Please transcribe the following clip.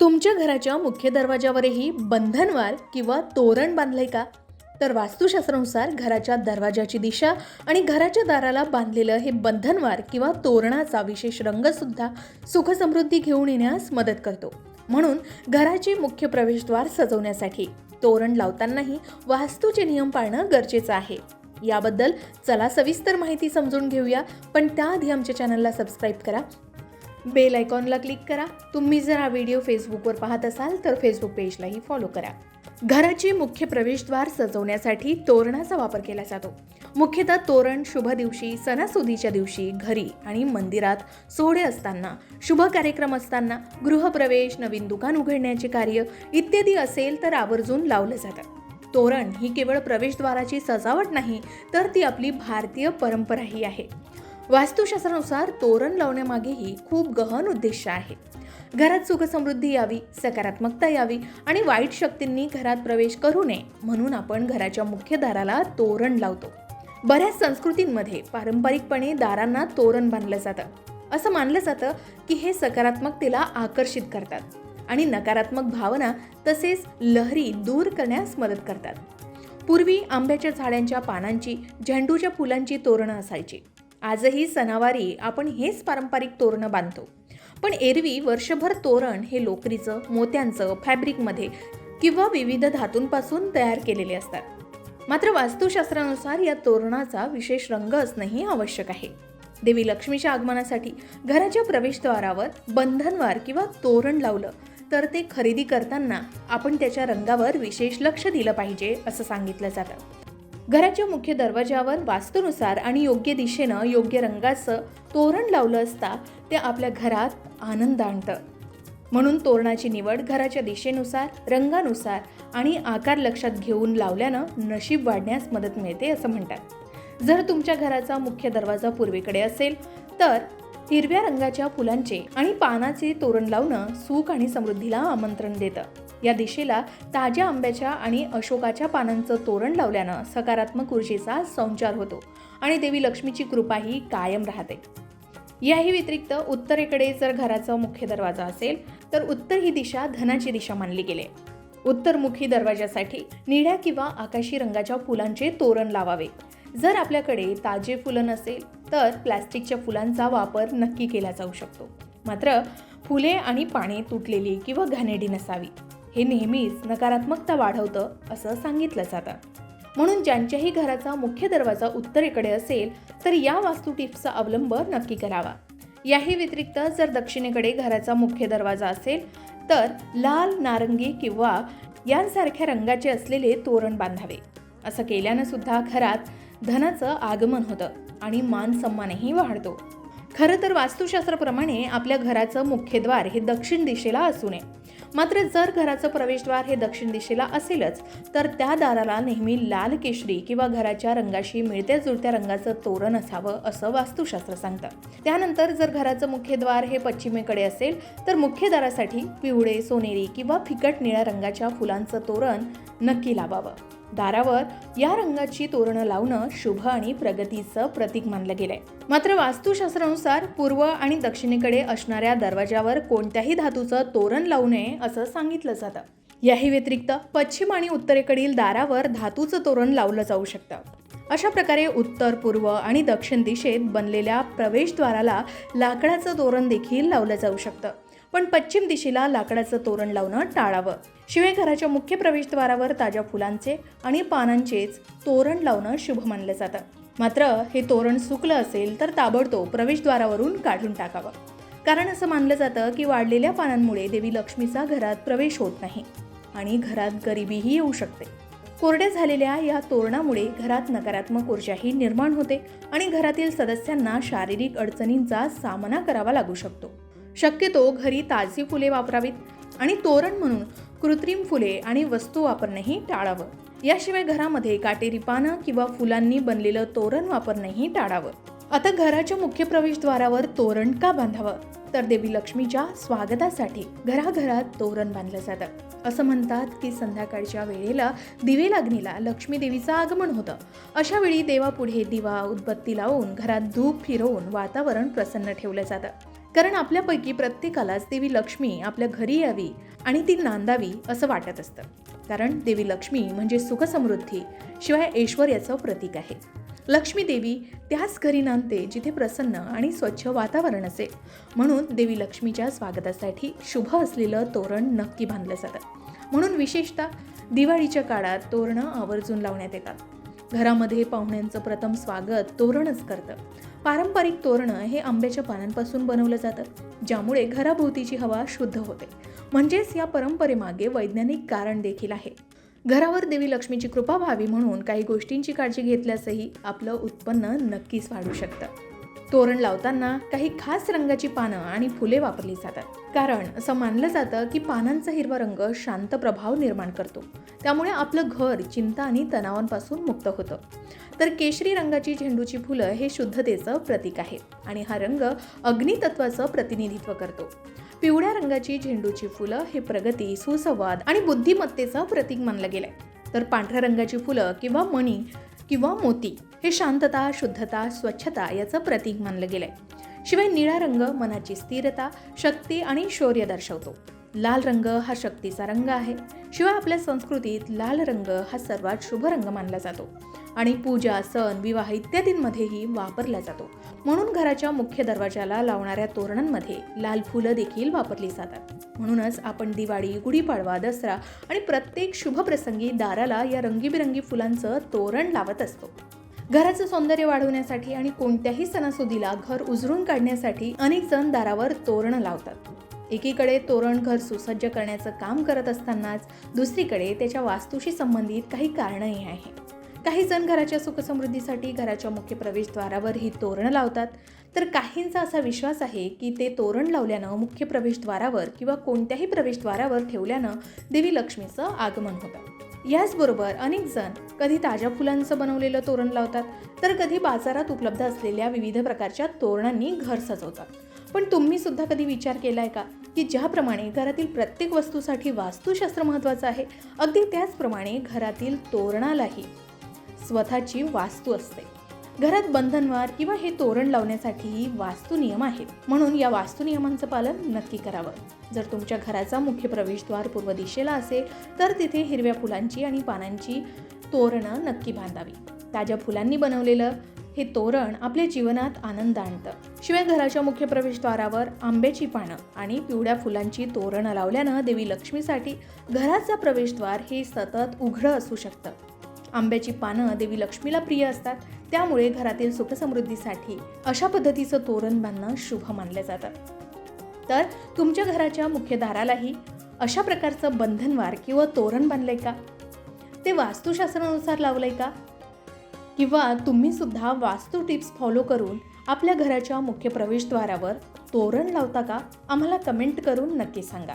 तुमच्या घराच्या मुख्य दरवाजावरही बंधनवार किंवा तोरण बांधलंय का? तर वास्तुशास्त्रानुसार घराच्या दरवाजाची दिशा आणि घराच्या दाराला बांधलेलं हे बंधनवार किंवा तोरणाचा विशेष रंगसुद्धा सुखसमृद्धी घेऊन येण्यास मदत करतो. म्हणून घराचे मुख्य प्रवेशद्वार सजवण्यासाठी तोरण लावतानाही वास्तूचे नियम पाळणं गरजेचं आहे. याबद्दल चला सविस्तर माहिती समजून घेऊया पण त्याआधी आमच्या चॅनलला सबस्क्राईब करा बेल आयकॉनला क्लिक करा. तुम्ही जर हा व्हिडिओ फेसबुकवर पाहत असाल तर फेसबुक पेजलाही फॉलो करा. घराचे मुख्य प्रवेशद्वार सजवण्यासाठी तोरणाचा वापर केला जातो. मुख्यतः तोरण शुभ दिवशी सणासुदीच्या दिवशी घरी आणि मंदिरात सोहळे असताना शुभ कार्यक्रम असताना गृहप्रवेश नवीन दुकान उघडण्याचे कार्य इत्यादी असेल तर आवर्जून लावलं जातं. तोरण ही केवळ प्रवेशद्वाराची सजावट नाही तर ती आपली भारतीय परंपराही आहे. वास्तुशास्त्रानुसार तोरण लावण्यामागेही खूप गहन उद्देश आहे. घरात सुखसमृद्धी यावी सकारात्मकता यावी आणि वाईट शक्तींनी घरात प्रवेश करू नये म्हणून आपण घराच्या मुख्य दाराला तोरण लावतो. बऱ्याच संस्कृतींमध्ये पारंपरिकपणे दारांना तोरण बांधलं जातं. असं मानलं जातं की हे सकारात्मकतेला आकर्षित करतात आणि नकारात्मक भावना तसेच लहरी दूर करण्यास मदत करतात. पूर्वी आंब्याच्या झाडांच्या पानांची झेंडूच्या फुलांची तोरणं असायची. आजही सणावारी आपण हेच पारंपरिक तोरणं बांधतो. पण एरवी वर्षभर तोरण हे लोकरीचं मोत्यांचं फॅब्रिकमध्ये किंवा विविध धातूंपासून तयार केलेले असतात. मात्र वास्तुशास्त्रानुसार या तोरणाचा विशेष रंग असणंही आवश्यक आहे. देवी लक्ष्मीच्या आगमनासाठी घराच्या प्रवेशद्वारावर बंधनवार किंवा तोरण लावलं तर ते खरेदी करताना आपण त्याच्या रंगावर विशेष लक्ष दिलं पाहिजे असं सांगितलं जातं. घराच्या मुख्य दरवाजावर वास्तूनुसार आणि योग्य दिशेनं योग्य रंगाचं तोरण लावलं असता ते आपल्या घरात आनंद आणतं. म्हणून तोरणाची निवड घराच्या दिशेनुसार रंगानुसार आणि आकार लक्षात घेऊन लावल्यानं नशीब वाढण्यास मदत मिळते असं म्हणतात. जर तुमच्या घराचा मुख्य दरवाजा पूर्वेकडे असेल तर हिरव्या रंगाच्या फुलांचे आणि पानाचे तोरण लावणं सुख आणि समृद्धीला आमंत्रण देतं. या दिशेला ताज्या आंब्याच्या आणि अशोकाच्या पानांचं तोरण लावल्यानं सकारात्मक ऊर्जेचा संचार होतो आणि देवी लक्ष्मीची कृपाही कायम राहते. याही व्यतिरिक्त उत्तरेकडे जर घराचा मुख्य दरवाजा असेल तर उत्तर ही दिशा धनाची दिशा मानली गेली. उत्तरमुखी दरवाजासाठी निळ्या किंवा आकाशी रंगाच्या फुलांचे तोरण लावावे. जर आपल्याकडे ताजे फुलं नसेल तर प्लॅस्टिकच्या फुलांचा वापर नक्की केला जाऊ शकतो. मात्र फुले आणि पाने तुटलेली किंवा घाणेरडी नसावी. हे नेहमीच नकारात्मकता वाढवतं असं सांगितलं जातं. म्हणून ज्यांच्याही घराचा मुख्य दरवाजा उत्तरेकडे असेल तर या वास्तू टिप्सचा अवलंब नक्की करावा. याही व्यतिरिक्त जर दक्षिणेकडे घराचा मुख्य दरवाजा असेल तर लाल नारंगी किंवा यांसारख्या रंगाचे असलेले तोरण बांधावे. असं केल्यानं सुद्धा घरात धनाचं आगमन होतं आणि मान सन्मानही वाढतो. खरं तर वास्तुशास्त्राप्रमाणे आपल्या घराचं मुख्यद्वार हे दक्षिण दिशेला असू नये. मात्र जर घराचं प्रवेशद्वार हे दक्षिण दिशेला असेलच तर त्या दाराला नेहमी लाल केशरी किंवा घराच्या रंगाशी मिळत्या जुळत्या रंगाचं तोरण असावं असं वास्तुशास्त्र सांगतं. त्यानंतर जर घराचं मुख्यद्वार हे पश्चिमेकडे असेल तर मुख्य दारासाठी पिवळे सोनेरी किंवा फिकट निळ्या रंगाच्या फुलांचं तोरण नक्की लावावं. दारावर या रंगाची तोरणं लावणं शुभ आणि प्रगतीचं प्रतीक मानलं गेलंय. मात्र वास्तुशास्त्रानुसार पूर्व आणि दक्षिणेकडे असणाऱ्या दरवाजावर कोणत्याही धातूचं तोरण लावू नये असं सांगितलं जातं. याही व्यतिरिक्त पश्चिम आणि उत्तरेकडील दारावर धातूचं तोरण लावलं जाऊ शकतं. अशा प्रकारे उत्तर पूर्व आणि दक्षिण दिशेत बनलेल्या प्रवेशद्वाराला लाकडाचं तोरण देखील लावलं जाऊ शकतं. पण पश्चिम दिशेला लाकडाचं तोरण लावणं टाळावं. शिवाय घराच्या मुख्य प्रवेशद्वारावर ताज्या फुलांचे आणि पानांचेच तोरण लावणं शुभ मानलं जातं. मात्र हे तोरण सुकलं असेल तर ताबडतोब प्रवेशद्वारावरून काढून टाकावं. कारण असं मानलं जातं की वाढलेल्या पानांमुळे देवी लक्ष्मीचा घरात प्रवेश होत नाही आणि घरात गरिबीही येऊ शकते. कोरड्या झालेल्या या तोरणामुळे घरात नकारात्मक ऊर्जाही निर्माण होते आणि घरातील सदस्यांना शारीरिक अडचणींचा सामना करावा लागू शकतो. शक्यतो घरी ताजी फुले वापरावीत आणि तोरण म्हणून कृत्रिम फुले आणि वस्तू वापरणंही टाळावं. याशिवाय घरामध्ये काटेरी पानं किंवा फुलांनी बनलेलं तोरण वापरणंही टाळावं. आता घराच्या मुख्य प्रवेशद्वारावर तोरण का बांधावं? तर देवी लक्ष्मीच्या स्वागतासाठी घराघरात तोरण बांधलं जातं. असं म्हणतात की संध्याकाळच्या वेळेला दिवे लागणीला लक्ष्मी देवीचं आगमन होतं. अशा वेळी देवापुढे दिवा उदबत्ती लावून घरात धूप फिरवून वातावरण प्रसन्न ठेवलं जातं. कारण आपल्यापैकी प्रत्येकालाच देवी लक्ष्मी आपल्या घरी यावी आणि ती नांदावी असं वाटत असतं. कारण देवी लक्ष्मी म्हणजे सुखसमृद्धी शिवाय ऐश्वर्याचं प्रतीक आहे. लक्ष्मी देवी त्याच घरी नांदते जिथे प्रसन्न आणि स्वच्छ वातावरण असेल म्हणून देवी लक्ष्मीच्या स्वागतासाठी शुभ असलेलं तोरण नक्की बांधलं जातं. म्हणून विशेषतः दिवाळीच्या काळात तोरणं आवर्जून लावण्यात येतात. घरामध्ये पाहुण्यांचं प्रथम स्वागत तोरणच करतं. पारंपरिक तोरणं हे आंब्याच्या पानांपासून बनवलं जातं ज्यामुळे घराभोवतीची हवा शुद्ध होते. म्हणजेच या परंपरेमागे वैज्ञानिक कारण देखील आहे. घरावर देवी लक्ष्मीची कृपा व्हावी म्हणून काही गोष्टींची काळजी घेतल्यासही आपलं उत्पन्न नक्कीच वाढू शकतं. तोरण लावताना काही खास रंगाची पानं आणि फुले वापरली जातात. कारण असं मानलं जातं की पानांचा हिरवा रंग शांत प्रभाव निर्माण करतो. त्यामुळे आपलं घर चिंता आणि तणावांपासून मुक्त होतं. तर केशरी रंगाची झेंडूची फुलं हे शुद्धतेचं प्रतीक आहे आणि हा रंग अग्नितत्वाचं प्रतिनिधित्व करतो. पिवळ्या रंगाची झेंडूची फुलं हे प्रगती सुसंवाद आणि बुद्धिमत्तेचं प्रतीक मानलं गेलंय. तर पांढऱ्या रंगाची फुलं किंवा मणी किंवा मोती हे शांतता शुद्धता स्वच्छता याचं प्रतीक मानलं गेलंय. शिवाय निळा रंग मनाची स्थिरता शक्ती आणि शौर्य दर्शवतो. लाल रंग हा शक्तीचा रंग आहे. शिवाय आपल्या संस्कृतीत लाल रंग हा सर्वात शुभ रंग मानला जातो. आणि पूजा सण विवाह इत्यादींमध्येही वापरला जातो. म्हणून घराच्या मुख्य दरवाजाला लावणाऱ्या तोरणांमध्ये लाल फुलं देखील वापरली जातात. म्हणूनच आपण दिवाळी गुढीपाडवा दसरा आणि प्रत्येक शुभप्रसंगी दाराला या रंगीबिरंगी फुलांचं तोरण लावत असतो. घराचं सौंदर्य वाढवण्यासाठी आणि कोणत्याही सणासुदीला घर उजळून काढण्यासाठी अनेक जण दारावर तोरणं लावतात. एकीकडे तोरण घर सुसज्ज करण्याचं काम करत असतानाच दुसरीकडे त्याच्या वास्तूशी संबंधित काही कारणंही आहेत. काही जण घराच्या सुखसमृद्धीसाठी घराच्या मुख्य प्रवेशद्वारावर ही तोरण लावतात. तर काहींचा असा विश्वास आहे की ते तोरण लावल्यानं मुख्य प्रवेशद्वारावर किंवा कोणत्याही प्रवेशद्वारावर ठेवल्यानं देवी लक्ष्मीचं आगमन होतं. याचबरोबर अनेक जण कधी ताज्या फुलांचं बनवलेलं तोरण लावतात तर कधी बाजारात उपलब्ध असलेल्या विविध प्रकारच्या तोरणांनी घर सजवतात. पण तुम्ही सुद्धा कधी विचार केलाय का की ज्याप्रमाणे घरातील प्रत्येक वस्तूसाठी वास्तुशास्त्र महत्त्वाचं आहे? अगदी त्याचप्रमाणे घरातील तोरणालाही. स्वतःची वास्तू असते. घरात बंधनवार किंवा हे तोरण लावण्यासाठीही वास्तू नियम आहेत. म्हणून या वास्तू नियमांचं पालन नक्की करावं. जर तुमच्या घराचा मुख्य प्रवेशद्वार पूर्व दिशेला असेल तर तिथे हिरव्या फुलांची आणि पानांची तोरणं नक्की बांधावी. ताज्या फुलांनी बनवलेलं हे तोरण आपल्या जीवनात आनंद आणतं. शिवाय घराच्या मुख्य प्रवेशद्वारावर आंब्याची पानं आणि पिवळ्या फुलांची तोरणं लावल्यानं देवी लक्ष्मीसाठी घराचा प्रवेशद्वार हे सतत उघडं असू शकतं. आंब्याची पानं देवी लक्ष्मीला प्रिय असतात त्यामुळे घरातील सुखसमृद्धीसाठी अशा पद्धतीचं तोरण बांधणं शुभ मानलं जातं. तर तुमच्या घराच्या मुख्य दारालाही अशा प्रकारचं बंधनवार किंवा तोरण बांधलंय का? ते वास्तुशास्त्रानुसार लावलंय का? किंवा तुम्ही सुद्धा वास्तू टिप्स फॉलो करून आपल्या घराच्या मुख्य प्रवेशद्वारावर तोरण लावता का? आम्हाला कमेंट करून नक्की सांगा.